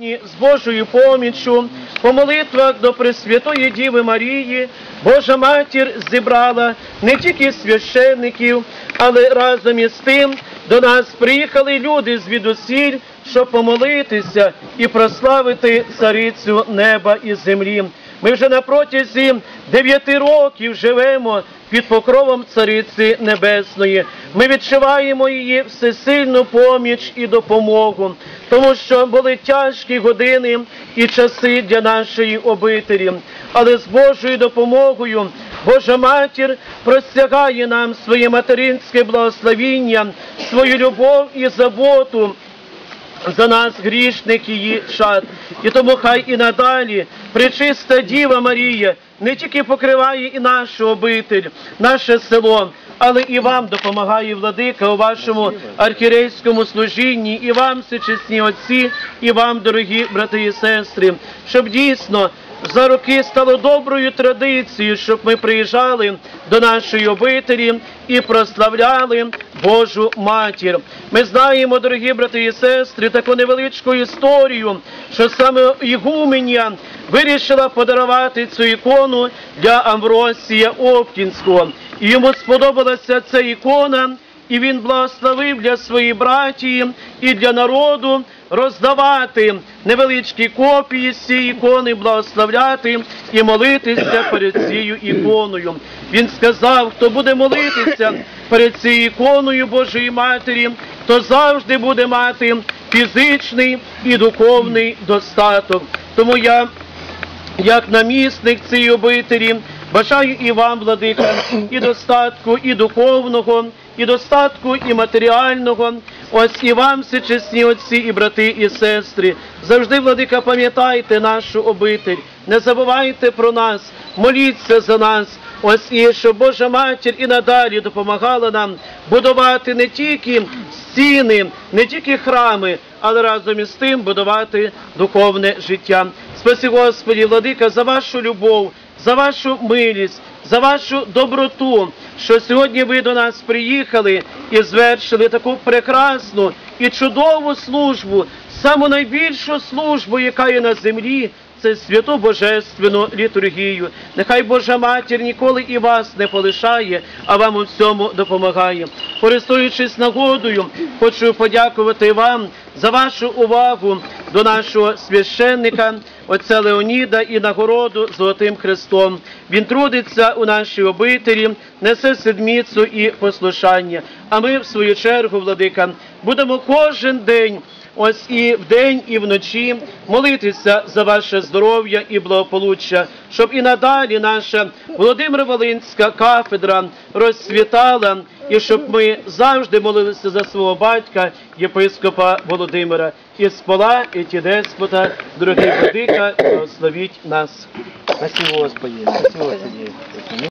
сьогодні з Божою поміччю по молитвах до Пресвятої Діви Марії Божа Матір зібрала не тільки священників, але разом із тим до нас приїхали люди звідусіль, щоб помолитися і прославити царицю неба і землі. Ми вже на протязі дев'яти років живемо під покровом Цариці Небесної. Ми відчуваємо її всесильну поміч і допомогу, тому що були тяжкі години і часи для нашої обителі. Але з Божою допомогою Божа Матір простягає нам своє материнське благословіння, свою любов і заботу за нас грішних її шат. І тому хай і надалі пречиста Діва Марія не тільки покриває і нашу обитель, наше село, але і вам допомагає владика у вашому архірейському служінні, і вам, всечесні отці, і вам, дорогі брати і сестри, щоб дійсно за роки стало доброю традицією, щоб ми приїжджали до нашої обителі і прославляли Божу матір. Ми знаємо, дорогі брати і сестри, таку невеличку історію, що саме Ігуменя вирішила подарувати цю ікону для Амвросія Оптінського. І йому сподобалася ця ікона. І він благословив для своєї братії і для народу роздавати невеличкі копії з цієї ікони, благословляти і молитися перед цією іконою. Він сказав, хто буде молитися перед цією іконою Божої Матері, то завжди буде мати фізичний і духовний достаток. Тому я як намісник цієї обителі, бажаю і вам, владика, і достатку, і духовного, і достатку, і матеріального. Ось і вам, всечесні отці, і брати, і сестри. Завжди, владика, пам'ятайте нашу обитель, не забувайте про нас, моліться за нас. Ось і щоб Божа матір і надалі допомагала нам будувати не тільки стіни, не тільки храми, але разом із тим будувати духовне життя. Спасі Господі, владика, за вашу любов, за вашу милість, за вашу доброту, що сьогодні ви до нас приїхали і звершили таку прекрасну і чудову службу, саму найбільшу службу, яка є на землі. Це святу божественну літургію. Нехай Божа матір ніколи і вас не полишає, а вам у всьому допомагає. Користуючись нагодою, хочу подякувати вам за вашу увагу до нашого священника, отця Леоніда і нагороду Золотим Христом. Він трудиться у нашій обителі, несе седміцу і послушання. А ми, в свою чергу, владика, будемо кожен день. Ось і вдень, і вночі молитися за ваше здоров'я і благополуччя, щоб і надалі наша Володимир Волинська кафедра розцвітала, і щоб ми завжди молилися за свого батька, єпископа Володимира. І спола, і ті деспота, дорогий владика, благословіть нас. Спасибо, Господи. Спасибо, Господи.